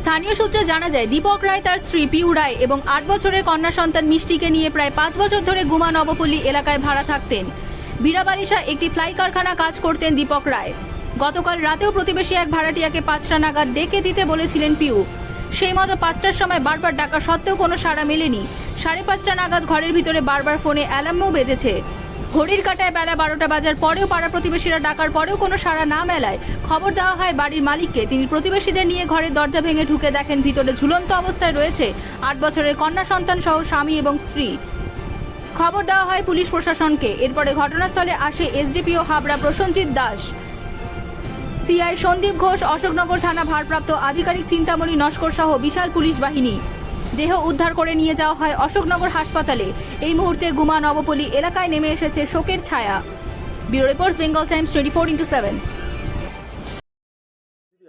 স্থানীয় সূত্রে জানা যায়, দীপক রায় তার স্ত্রী পিউ রায় এবং আট বছরের কন্যা সন্তান মিষ্টিকে নিয়ে প্রায় পাঁচ বছর ধরে গুমা নবপল্লী এলাকায় ভাড়া থাকতেন। বীরাবালিশা একটি ফ্লাই কারখানা কাজ করতেন দীপক রায়। গতকাল রাতেও প্রতিবেশী এক ভাড়াটিয়াকে পাঁচটা নাগাদ ডেকে দিতে বলেছিলেন পিউ। সেই মতো পাঁচটার সময় বারবার ডাকা সত্ত্বেও কোনো সাড়া মেলেনি। সাড়ে পাঁচটা নাগাদ ঘরের ভিতরে বারবার ফোনে অ্যালার্মও বেজেছে। ঘড়ির কাটায় বেলা বারোটা বাজার পরেও পাড়া প্রতিবেশীরা ডাকার পরেও কোনো সাড়া না মেলায় খবর দেওয়া হয় বাড়ির মালিককে। তিনি প্রতিবেশীদের নিয়ে ঘরের দরজা ভেঙে ঢুকে দেখেন ভিতরে ঝুলন্ত অবস্থায় রয়েছে আট বছরের কন্যা সন্তান সহ স্বামী এবং স্ত্রী। খবর দেওয়া হয় পুলিশ প্রশাসনকে। এরপরে ঘটনাস্থলে আসে এসডিপিও হাবড়া প্রসঞ্জিৎ দাস। সিআই সন্দীপ ঘোষ, অশোকনগর থানা ভারপ্রাপ্ত আধিকারিক চিন্তামণি নস্কর সহ বিশাল পুলিশ বাহিনী। দেহ উদ্ধার করে নিয়ে যাওয়া হয় অশোকনগর হাসপাতালে। এই মুহূর্তে গুমা নবপল্লী এলাকায় নেমে এসেছে শোকের ছায়া। Bureau reports Bengal Times twenty four into seven.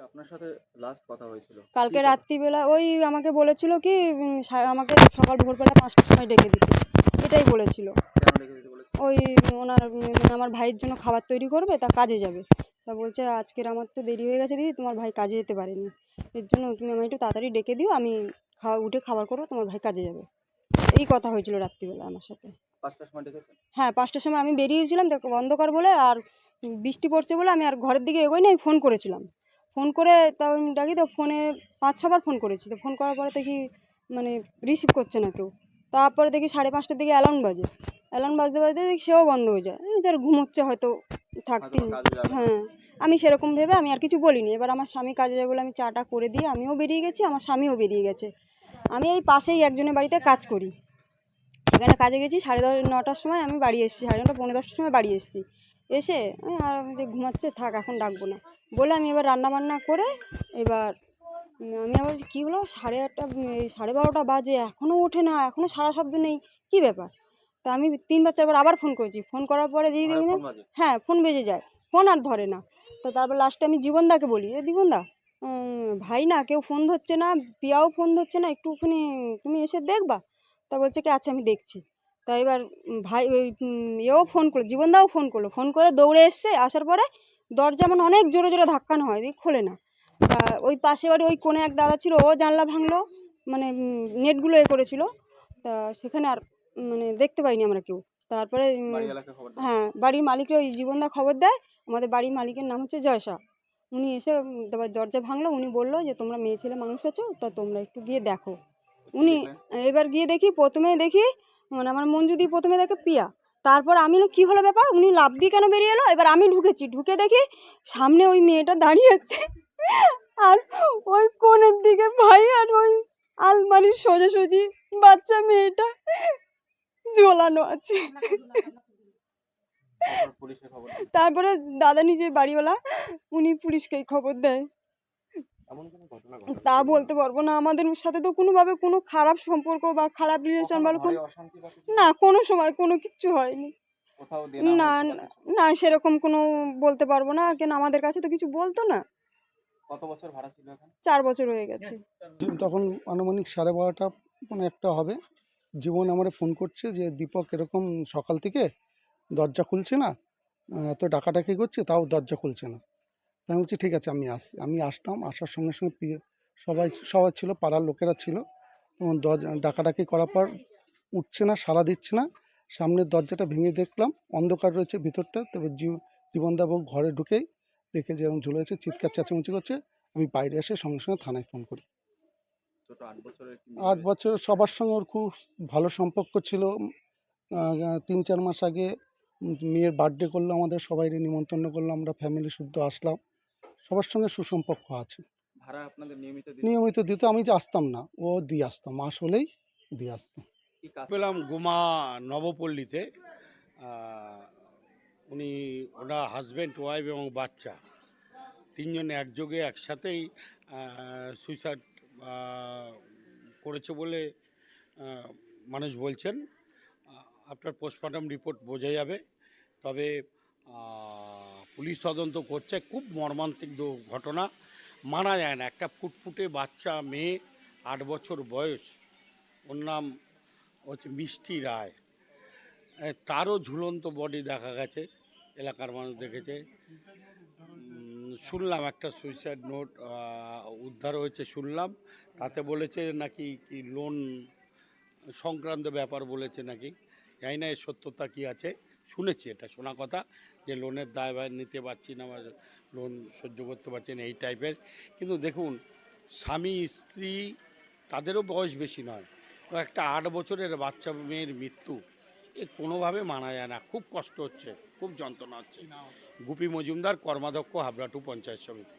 আপনার সাথে লাস্ট কথা হয়েছিল। কালকে? রাত্রিবেলা ওই আমাকে বলেছিল কি উম, সা- আমাকে সকাল ভোরবেলা পাঁচটার সময় ডেকে দিতে। এটাই বলেছিল। কেন রেখে দিতে বলেছে ওই ওনার উম, মানে আমার ভাইয়ের জন্য খাবার তৈরি করবে তা কাজে যাবে। তা বলছে আজকের আমার তো দেরি হয়ে গেছে দিদি তোমার ভাই কাজে যেতে পারেনি। এর জন্য তুমি আমায় একটু তাড়াতাড়ি ডেকে দিও আমি খাওয়া উঠে খাবার করো তোমার ভাই কাজে যাবে। এই কথা হয়েছিল রাত্রিবেলা আমার সাথে। পাঁচটার সময় ডেকেছেন? হ্যাঁ পাঁচটার সময় আমি বেরিয়েছিলাম দেখো অন্ধকার বলে আর বৃষ্টি পড়ছে বলে আমি আর ঘরের দিকে এগোই না আমি ফোন করেছিলাম। ফোন করে তাও আমি ডাকি তো ফোনে পাঁচ ছবার ফোন করেছি। তো ফোন করার পরে দেখি মানে রিসিভ করছে না কেউ। তারপরে দেখি সাড়ে পাঁচটার দিকে অ্যালার্ম বাজে। অ্যালার্ম বাজতে বাজতে দেখি সেও বন্ধ হয়ে যায়। যার ঘুমোচ্ছে হয়তো থাক হয়তো তিন বা কাজে যাবে। হ্যাঁ আমি সেরকম ভেবে আমি আর কিছু বলিনি। এবার আমার স্বামী কাজে যাবে বলে আমি চাটা করে দিয়ে আমিও বেরিয়ে গেছি আমার স্বামীও বেরিয়ে গেছে। আমি এই পাশেই একজনের বাড়িতে কাজ করি। সেখানে কাজে গেছি সাড়ে দশ নটার সময় আমি বাড়ি এসেছি সাড়ে নটা পনেরো দশটার সময় বাড়ি এসেছি। এসে আমি আর আমি যে ঘুমাচ্ছে থাক এখন ডাকবো না। বলে আমি এবার রান্না বান্না করে এবার আমি আবার কী হলো? সাড়ে আটটা সাড়ে বারোটা বাজে এখনও ওঠে না এখনও সারা শব্দ নেই। কী ব্যাপার? তা আমি তিনবার চারবার আবার ফোন করেছি। ফোন করার পরে যেই দেখি না হ্যাঁ ফোন বেজে যায়। ফোন আর ধরে না। তো তারপর লাস্টে আমি জীবনদাকে বলি এ জীবনদা ভাই না কেউ ফোন ধরছে না পিয়াও ফোন ধরছে না একটুখানি তুমি এসে দেখবা? তা বলছে কি আচ্ছা আমি দেখছি। তা এবার ভাই ওই এও ফোন করল জীবনদাও ফোন করল। ফোন করে দৌড়ে এসছে আসার পরে দরজা মানে অনেক জোরে জোরে ধাক্কানো হয় দিয়ে খোলে না। তা ওই পাশে বাড়ি ওই কোণে এক দাদা ছিল ও জানলা ভাঙলো মানে নেটগুলো এ করেছিল। তা সেখানে আর মানে দেখতে পাইনি আমরা কেউ। তারপরে? হ্যাঁ বাড়ির মালিকের ওই জীবনদা খবর দেয়। আমাদের বাড়ির মালিকের নাম হচ্ছে জয়সা। উনি এসে তারপর দরজা ভাঙলো উনি বলল যে তোমরা মেয়ে ছেলে মানুষ আছো তা তোমরা একটু গিয়ে দেখো। উনি এবার গিয়ে দেখি প্রথমে দেখি মানে আমার মঞ্জু দি প্রথমে দেখে পিয়া। তারপর আমি কি হলো ব্যাপার? উনি লাভ দিয়ে কেন বেরিয়ে এলো? এবার আমি ঢুকেছি। ঢুকে দেখি সামনে ওই মেয়েটা দাঁড়িয়ে আছে। আর ওই কোণের দিকে ভাই আর ওই আলমারির সোজাসুজি বাচ্চা মেয়েটা। ঝোলানো আছে। তারপর দাদা নিজে বাড়িওয়ালা উনি পুলিশকেই খবর দেয়। এমন কোনো ঘটনা তা বলতে পারব না। আমাদের সাথে তো কোনোভাবে কোনো খারাপ সম্পর্ক বা খারাপ রিলেশন বা কোনো? না কোনো সময় কোনো কিচ্ছু হয়নি। না? না সেরকম কোনো বলতে পারব না। কেন আমাদের কাছে তো কিছু বলতো না। কত বছর ভাড়া ছিল চার বছর হয়ে গেছে। তখন আনুমানিক সাড়ে বারোটা কোনো একটা হবে। জীবন আমারে ফোন করছে যে, দীপক, এরকম সকাল থেকে দরজা খুলছে না এত ডাকাডাকি করছে, তাও দরজা খুলছে না। তাই বলছি, ঠিক আছে, আমি আসি আমি আসলাম আসার সঙ্গে সঙ্গে সবাই সবাই ছিল, পাড়ার লোকেরা ছিল। তখন দরজা, ডাকাডাকি করার পর উঠছে না, সাড়া দিচ্ছে না। সামনের দরজাটা ভেঙে দেখলাম, অন্ধকার রয়েছে ভিতরটা, তবে জীব- জীবনদাবু ঘরে ঢুকেই দেখে যে এরকম ঝুলে আছে, চিৎকার, চেঁচামেচি করছে। আমি বাইরে এসে সঙ্গে সঙ্গে থানায় ফোন করি। ছোট আট বছরের আট রয়েছে। বছর সবার সঙ্গে ওর খুব ভালো সম্পর্ক ছিল। তিন চার মাস আগে মেয়ের বার্থডে করল আমাদের সবাই নিমন্ত্রণ করল আমরা ফ্যামিলি শুদ্ধ আসলাম। সবার সঙ্গে সুসম্পর্ক আছে। ভাড়া আপনাদের নিয়মিত নিয়মিত দিত আমি যে আসতাম না ও দিয়ে আসতাম মাস হলেই দিয়ে আসতাম। পেলাম গুমা নবপল্লীতে উনি ওনার হাজব্যান্ড ওয়াইফ এবং বাচ্চা। তিনজনে একযোগে একসাথেই সুইসাইড করেছে বলে মানুষ বলছেন। আপনার পোস্টমর্টম রিপোর্ট বোঝা যাবে। তবে পুলিশ তদন্ত করছে। খুব মর্মান্তিক ঘটনা মানা যায় না। একটা ফুটফুটে বাচ্চা, মেয়ে, আট বছর বয়স। ওর নাম হচ্ছে মিষ্টি রায়। তারও ঝুলন্ত বডি দেখা গেছে। এলাকার মানুষ দেখেছে। শুনলাম একটা সুইসাইড নোট উদ্ধার হয়েছে, শুনলাম। তাতে বলেছে নাকি কি লোন সংক্রান্ত ব্যাপার বলেছে নাকি? জানি না, এর সত্যতা কি আছে। শুনেছি এটা, শোনা কথা যে লোনের দায় নিতে পারছি না বা লোন সহ্য করতে পারছি না, এই টাইপের কিন্তু দেখুন, স্বামী, স্ত্রী, তাদেরও বয়স বেশি নয়। একটা আট বছরের বাচ্চা মেয়ের মৃত্যু, এ কোনোভাবে মানা যায় না। খুব কষ্ট হচ্ছে, খুব যন্ত্রণা হচ্ছে। গুপি মজুমদার কর্মাধ্যক্ষ হাবড়াটু পঞ্চায়েত সমিতি।